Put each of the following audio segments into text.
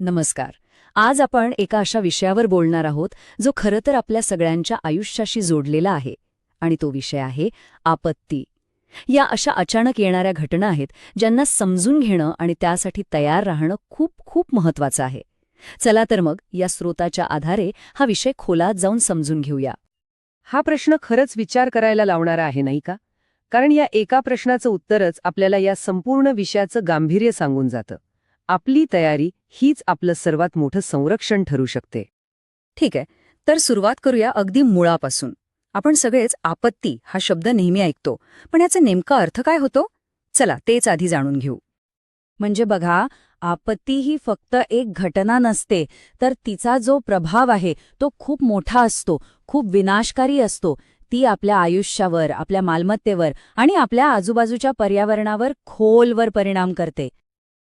नमस्कार. आज आपण एका अशा विषयावर बोलणार आहोत जो खरं तर आपल्या सगळ्यांच्या आयुष्याशी जोडलेला आहे आणि तो विषय आहे आपत्ती. या अशा अचानक येणाऱ्या घटना आहेत ज्यांना समजून घेणं आणि त्यासाठी तयार राहणं खूप खूप महत्वाचं आहे. चला तर मग या स्रोताच्या आधारे हा विषय खोलात जाऊन समजून घेऊया. हा प्रश्न खरंच विचार करायला लावणारा आहे नाही का? कारण या एका प्रश्नाचं उत्तरच आपल्याला या संपूर्ण विषयाचं गांभीर्य सांगून जातं. आपली तयारी हीच आपलं सर्वात मोठं संरक्षण ठरू शकते. ठीक आहे तर सुरुवात करूया अगदी मुळापासून. आपण सगळेच आपत्ती हा शब्द नेहमी ऐकतो पण याचा नेमका अर्थ काय होतो? चला तेच आधी जाणून घेऊ. म्हणजे बघा आपत्ती ही फक्त एक घटना नसते तर तिचा जो प्रभाव आहे तो खूप मोठा असतो खूप विनाशकारी असतो. ती आपल्या आयुष्यावर आपल्या मालमत्तेवर आणि आपल्या आजूबाजूच्या पर्यावरणावर खोलवर परिणाम करते.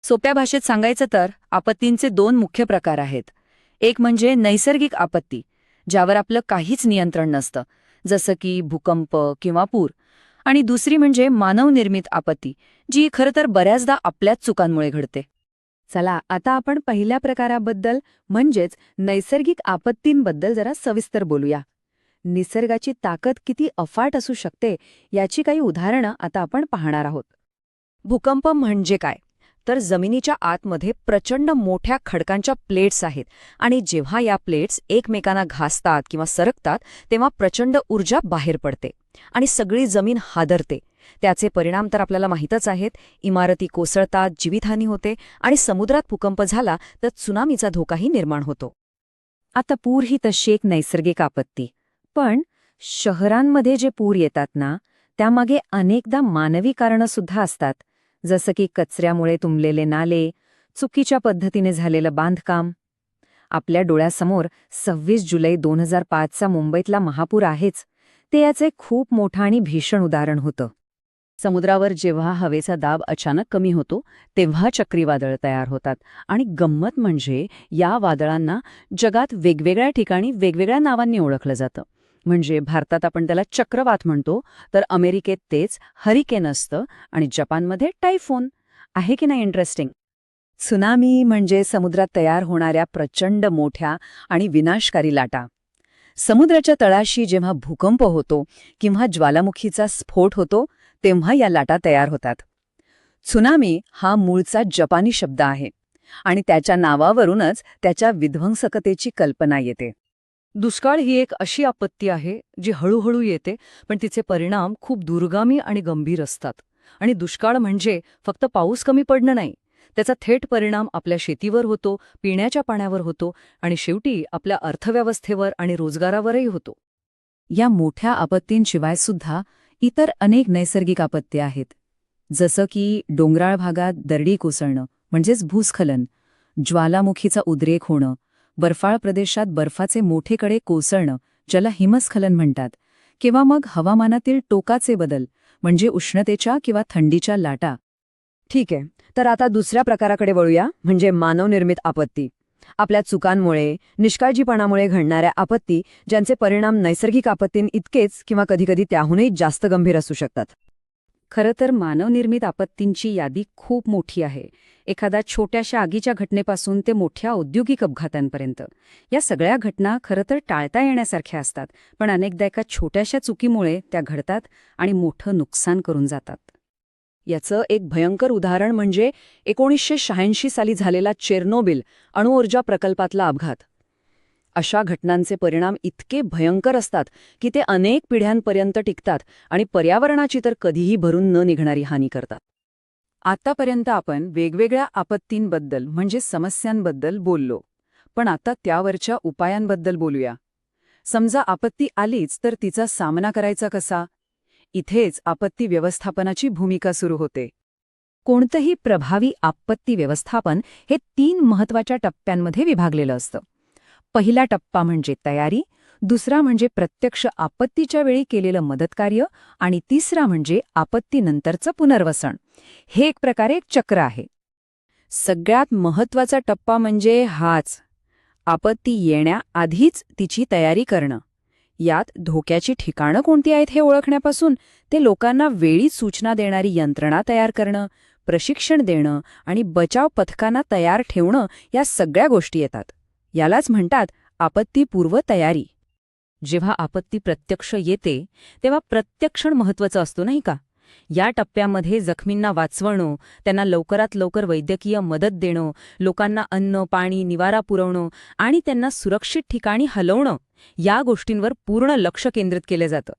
सोप्या भाषेत सांगायचं तर आपत्तींचे दोन मुख्य प्रकार आहेत. एक म्हणजे नैसर्गिक आपत्ती ज्यावर आपलं काहीच नियंत्रण नसतं जसं की भूकंप किंवा पूर. आणि दुसरी म्हणजे मानवनिर्मित आपत्ती जी खरं तर बऱ्याचदा आपल्याच चुकांमुळे घडते. चला आता आपण पहिल्या प्रकाराबद्दल म्हणजेच नैसर्गिक आपत्तींबद्दल जरा सविस्तर बोलूया. निसर्गाची ताकद किती अफाट असू शकते याची काही उदाहरणं आता आपण पाहणार आहोत. भूकंप म्हणजे काय? तर जमिनीच्या आतमध्ये प्रचंड मोठ्या खडकांच्या प्लेट्स आहेत. आणि जेव्हा या प्लेट्स एकमेकांना घासतात किंवा सरकतात तेव्हा प्रचंड ऊर्जा बाहेर पडते. आणि सगळी जमीन हादरते. त्याचे परिणाम तर आपल्याला माहीतच आहेत. इमारती कोसळतात जीवितहानी होते आणि समुद्रात भूकंप झाला तर त्सुनामीचा धोकाही निर्माण होतो. आता पूर ही तशी एक नैसर्गिक आपत्ती. पण शहरांमध्ये जे पूर येतात ना त्यामागे अनेकदा मानवी कारणं सुद्धा असतात. जसं की कचऱ्यामुळे तुंबलेले नाले चुकीच्या पद्धतीने झालेलं बांधकाम. आपल्या डोळ्यासमोर सव्वीस जुलै दोन हजार पाचचा मुंबईतला महापूर आहेच ते याचे खूप मोठं आणि भीषण उदाहरण होतं. समुद्रावर जेव्हा हवेचा दाब अचानक कमी होतो तेव्हा चक्रीवादळ तयार होतात आणि गंमत म्हणजे या वादळांना जगात वेगवेगळ्या ठिकाणी वेगवेगळ्या नावांनी ओळखलं जातं. म्हणजे भारतात आपण त्याला चक्रवात म्हणतो तर अमेरिकेत तेच हरिकेन असतं आणि जपानमध्ये टायफोन. आहे की नाही इंटरेस्टिंग त्सुनामी म्हणजे समुद्रात तयार होणाऱ्या प्रचंड मोठ्या आणि विनाशकारी लाटा. समुद्राच्या तळाशी जेव्हा भूकंप होतो किंवा ज्वालामुखीचा स्फोट होतो तेव्हा या लाटा तयार होतात. त्सुनामी हा मूळचा जपानी शब्द आहे आणि त्याच्या नावावरूनच त्याच्या विध्वंसकतेची कल्पना येते. दुष्काळ ही एक अशी आपत्ती आहे जी हळूहळू येते पण तिचे परिणाम खूप दूरगामी आणि गंभीर असतात. आणि दुष्काळ म्हणजे फक्त पाऊस कमी पडणं नाही त्याचा थेट परिणाम आपल्या शेतीवर होतो पिण्याच्या पाण्यावर होतो आणि शेवटी आपल्या अर्थव्यवस्थेवर आणि रोजगारावरही होतो. या मोठ्या आपत्तींशिवाय सुद्धा इतर अनेक नैसर्गिक आपत्ती आहेत. जसं की डोंगराळ भागात दरडी कोसळणं म्हणजेच भूस्खलन ज्वालामुखीचा उद्रेक होणं बर्फाळ प्रदेशात बर्फाचे मोठेकडे कोसळणं ज्याला हिमस्खलन म्हणतात किंवा मग हवामानातील टोकाचे बदल म्हणजे उष्णतेच्या किंवा थंडीच्या लाटा. ठीक आहे तर आता दुसऱ्या प्रकाराकडे वळूया म्हणजे मानवनिर्मित आपत्ती. आपल्या चुकांमुळे निष्काळजीपणामुळे घडणाऱ्या आपत्ती ज्यांचे परिणाम नैसर्गिक आपत्तीं इतकेच किंवा कधीकधी त्याहूनही जास्त गंभीर असू शकतात. खरं तर मानवनिर्मित आपत्तींची यादी खूप मोठी आहे. एखाद्या छोट्याशा आगीच्या घटनेपासून ते मोठ्या औद्योगिक अपघातांपर्यंत. या सगळ्या घटना खरं तर टाळता येण्यासारख्या असतात पण अनेकदा एका छोट्याशा चुकीमुळे त्या घडतात आणि मोठं नुकसान करून जातात. याचं एक भयंकर उदाहरण म्हणजे एकोणीसशे शहाऐंशी साली झालेला चेर्नोबिल अणुऊर्जा प्रकल्पातला अपघात. अशा घटनांचे परिणाम इतके भयंकर असतात की ते अनेक पिढ्यांपर्यंत टिकतात आणि पर्यावरणाची तर कधीही भरून न निघणारी हानी करतात. आतापर्यंत आपण वेगवेगळ्या आपत्तींबद्दल म्हणजे समस्यांबद्दल बोललो. पण आता त्यावरच्या उपायांबद्दल बोलूया. समजा आपत्ती आलीच तर तिचा सामना करायचा कसा? इथेच आपत्ती व्यवस्थापनाची भूमिका सुरू होते. कोणतंही प्रभावी आपत्ती व्यवस्थापन हे तीन महत्त्वाच्या टप्प्यांमध्ये विभागलेलं असतं. पहिला टप्पा म्हणजे तयारी दुसरा म्हणजे प्रत्यक्ष आपत्तीच्या वेळी केलेलं मदतकार्य आणि तिसरा म्हणजे आपत्तीनंतरचं पुनर्वसन. हे एक प्रकारे एक चक्र आहे. सगळ्यात महत्त्वाचा टप्पा म्हणजे हाच. आपत्ती येण्याआधीच तिची तयारी करणं. यात धोक्याची ठिकाणं कोणती आहेत हे ओळखण्यापासून ते लोकांना वेळीच सूचना देणारी यंत्रणा तयार करणं प्रशिक्षण देणं आणि बचाव पथकांना तयार ठेवणं या सगळ्या गोष्टी येतात. यालाच म्हणतात आपत्तीपूर्व तयारी. जेव्हा आपत्ती प्रत्यक्ष येते तेव्हा प्रत्यक्षण महत्वाचं असतो नाही का? या टप्प्यामध्ये जखमींना वाचवणं त्यांना लवकरात लवकर वैद्यकीय मदत देणं लोकांना अन्न पाणी निवारा पुरवणं आणि त्यांना सुरक्षित ठिकाणी हलवणं या गोष्टींवर पूर्ण लक्ष केंद्रित केलं जातं.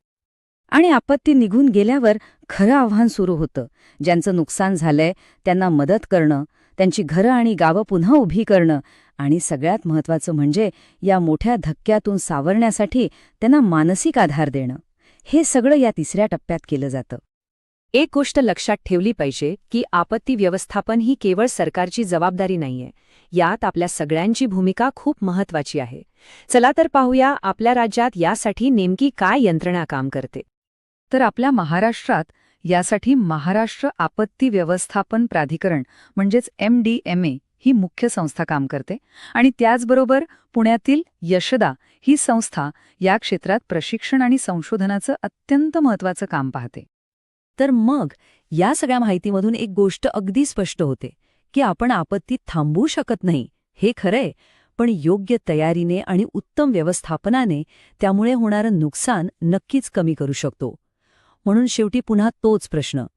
आणि आपत्ती निघून गेल्यावर खरं आव्हान सुरू होतं. ज्यांचं नुकसान झालंय त्यांना मदत करणं त्यांची घरं आणि गावं पुन्हा उभी करणं. आणि सगळ्यात महत्त्वाचं म्हणजे या मोठ्या धक्क्यातून सावरण्यासाठी त्यांना मानसिक आधार देणं. हे सगळं या तिसऱ्या टप्प्यात केलं जातं. एक गोष्ट लक्षात ठेवली पाहिजे की आपत्ती व्यवस्थापन ही केवळ सरकारची जबाबदारी नाहीये. यात आपल्या सगळ्यांची भूमिका खूप महत्वाची आहे. चला तर पाहूया आपल्या राज्यात यासाठी नेमकी काय यंत्रणा काम करते. तर आपल्या महाराष्ट्रात यासाठी महाराष्ट्र आपत्ती व्यवस्थापन प्राधिकरण म्हणजेच एम डी एम ए ही मुख्य संस्था काम करते. आणि त्याचबरोबर पुण्यातील यशदा ही संस्था या क्षेत्रात प्रशिक्षण आणि संशोधनाचं अत्यंत महत्त्वाचं काम पाहते. तर मग या सगळ्या माहितीमधून एक गोष्ट अगदी स्पष्ट होते की आपण आपत्ती थांबवू शकत नाही हे खरंय पण योग्य तयारीने आणि उत्तम व्यवस्थापनाने त्यामुळे होणारं नुकसान नक्कीच कमी करू शकतो. म्हणून शेवटी पुन्हा तोच प्रश्न.